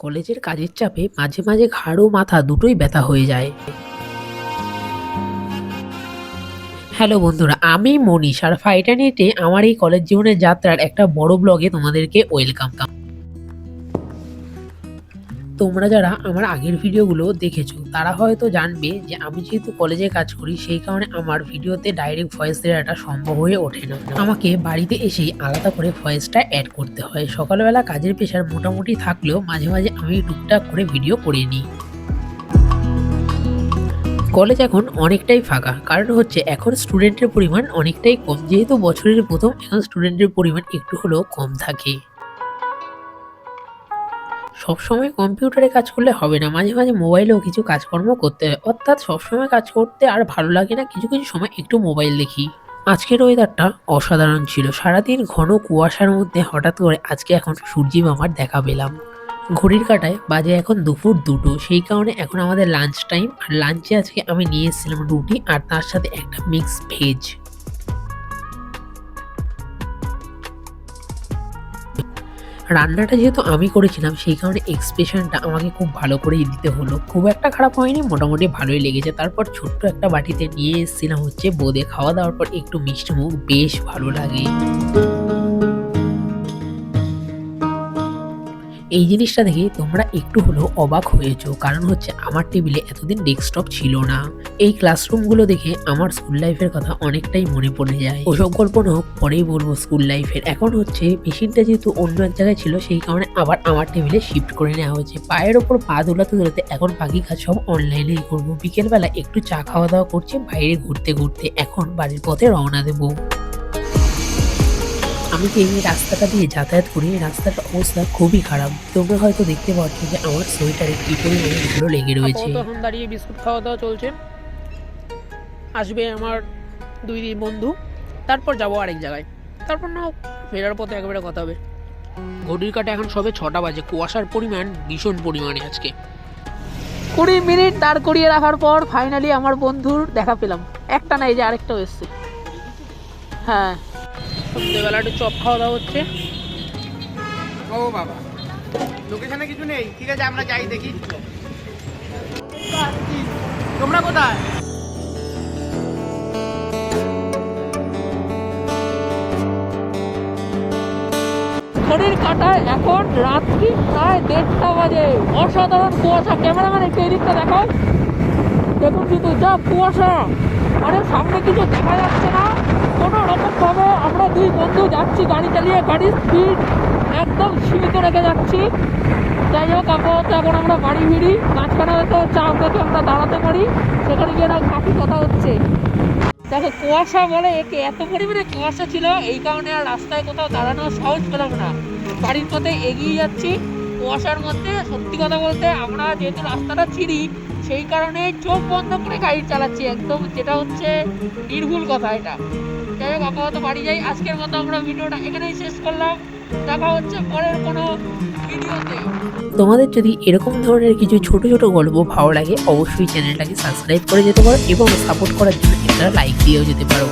কলেজের কাজের চাপে মাঝে মাঝে ঘাড় ও মাথা দুটোই ব্যথা হয়ে যায়। হ্যালো বন্ধুরা, আমি মনীষ আর ফাইটানিটে আমার এই কলেজ জীবনের যাত্রার একটা বড় ব্লগে তোমাদেরকে ওয়েলকাম তোমরা যারা আমার আগের ভিডিওগুলো দেখেছ, তারা হয়তো জানবে যে আমি যেহেতু কলেজে কাজ করি, সেই কারণে আমার ভিডিওতে ডাইরেক্ট ভয়েস দেওয়াটা সম্ভব হয়ে ওঠে না। আমাকে বাড়িতে এসেই আলাদা করে ভয়েসটা অ্যাড করতে হয়। সকালবেলা কাজের পেশার মোটামুটি থাকলেও মাঝে মাঝে আমি টুকটাক করে ভিডিও করে নিই। কলেজ এখন অনেকটাই ফাঁকা, কারণ হচ্ছে এখন স্টুডেন্টের পরিমাণ অনেকটাই কম। যেহেতু বছরের প্রথম, এখন স্টুডেন্টের পরিমাণ একটু হলেও কম থাকে। সবসময় কম্পিউটারে কাজ করলে হবে না। মাঝে মাঝে মোবাইলেও কিছু কাজকর্ম করতে হয়। অর্থাৎ সবসময় কাজ করতে আর ভালো লাগে না, কিছু কিছু সময় একটু মোবাইল দেখি। আজকের ওয়েদারটা অসাধারণ ছিল। সারাদিন ঘন কুয়াশার মধ্যে হঠাৎ করে আজকে এখন সূর্যি মামার দেখা পেলাম। ঘড়ির কাটায় বাজে এখন দুপুর দুটো। সেই কারণে এখন আমাদের লাঞ্চ টাইম আর লাঞ্চে আজকে আমি নিয়ে এসেছিলাম রুটি আর তার সাথে একটা মিক্স ভেজ রান্নাটা যেহেতু আমি করেছিলাম, সেই কারণে এক্সপ্রেশনটা আমাকে খুব ভালো করেই দিতে হলো। খুব একটা খারাপ হয়নি, মোটামুটি ভালোই লেগেছে। তারপর ছোট্ট একটা বাটিতে নিয়ে এসেছিলাম হচ্ছে বোঁদে খাওয়া দাওয়ার পর একটু মিষ্টি মুখ, বেশ ভালো লাগে। এই জিনিসটা দেখে তোমরা একটু হলেও অবাক হয়েছো, কারণ হচ্ছে আমার টেবিলে এতদিন ডেস্কটপ ছিল না। এই ক্লাসরুমগুলো দেখে আমার স্কুল লাইফের কথা অনেকটাই মনে পড়ে যায়। ওসব গল্প হোক, পরেই বলব স্কুল লাইফের এখন হচ্ছে মেশিনটা যেহেতু অন্য এক জায়গায় ছিল, সেই কারণে আবার আমার টেবিলে শিফট করে নেওয়া হয়েছে। পায়ের ওপর পা দোলাতে দোলাতে এখন বাকি কাজ সব অনলাইনেই করব। বিকেলবেলা একটু চা খাওয়া দাওয়া করছে, বাইরে ঘুরতে ঘুরতে। এখন বাড়ির পথে রওনা দেবো। আমি যে এই রাস্তাটা দিয়ে যাতায়াত করি? এই রাস্তাটার অবস্থা খুবই খারাপ। তোমরা হয়তো দেখতে পাচ্ছ যে আমার সোয়েটারে কি পরিমাণে ধুলো লেগে রয়েছে। এখন দাঁড়িয়ে বিস্কুট খাওয়া দাওয়া চলছে। আসবে আমার দুই দিন বন্ধু। তারপর যাব আরেক জায়গায়। তারপর না ফেরার পথে একবারে কথা হবে। ঘড়ির কাটা এখন সবে ছটা বাজে। কুয়াশার পরিমাণ ভীষণ পরিমাণে আজকে। কুড়ি মিনিট দাঁড় করিয়ে রাখার পর ফাইনালি আমার বন্ধুর দেখা পেলাম। একটা নাই যে আরেকটাও এসছে। হ্যাঁ। সন্ধ্যেবেলা একটু চপ খাওয়া দাওয়া হচ্ছে। ও বাবা। লোকেশনে কিছু নেই? ঠিক আছে আমরা যাই দেখি। তোমরা কোথায়? ঘড়ির কাটায় এখন রাত্রি প্রায় দেড়টা বাজে। অসাধারণ কুয়াশা। ক্যামেরাম্যান একটু এদিকটা দেখাও। দেখুন কিন্তু যা কুয়াশা। মানে সামনে কিছু দেখা যাচ্ছে না কোনো রকম ভাবে আমরা দুই বন্ধু, যাচ্ছি, গাড়ি চালিয়ে গাড়ির স্পিড একদম সীমিত রেখে যাচ্ছি। যাই হোক, আপাতত এখন আমরা বাড়ি ফিরি। মাঝখানে হয়তো চা দেখে আমরা দাঁড়াতে পারি। সেখানে গিয়ে না কাফি কথা হচ্ছে। দেখো, কুয়াশা বলে একে, এত পরিমাণে কুয়াশা ছিল, এই কারণে আর রাস্তায় কোথাও দাঁড়ানো সহজ পেলাম না। বাড়ির পথে এগিয়ে যাচ্ছি। কুয়াশার মধ্যে, সত্যি কথা বলতে, আমরা যেহেতু রাস্তাটা চিনি, সেই কারণে চোখ বন্ধ করে গাড়ি চালাচ্ছি একদম। যেটা হচ্ছে নির্ভুল কথা এটা। হোক আপাতত বাড়ি যাই। আজকের মতো আমরা ভিডিওটা এখানেই শেষ করলাম। দেখা হচ্ছে পরের কোনো ভিডিওতে। তোমাদের যদি এরকম ধরনের কিছু ছোট ছোট গল্প ভালো লাগে, অবশ্যই চ্যানেলটাকে সাবস্ক্রাইব করে যেতে পারো এবং সাপোর্ট করার জন্য একটা লাইক দিয়েও যেতে পারো।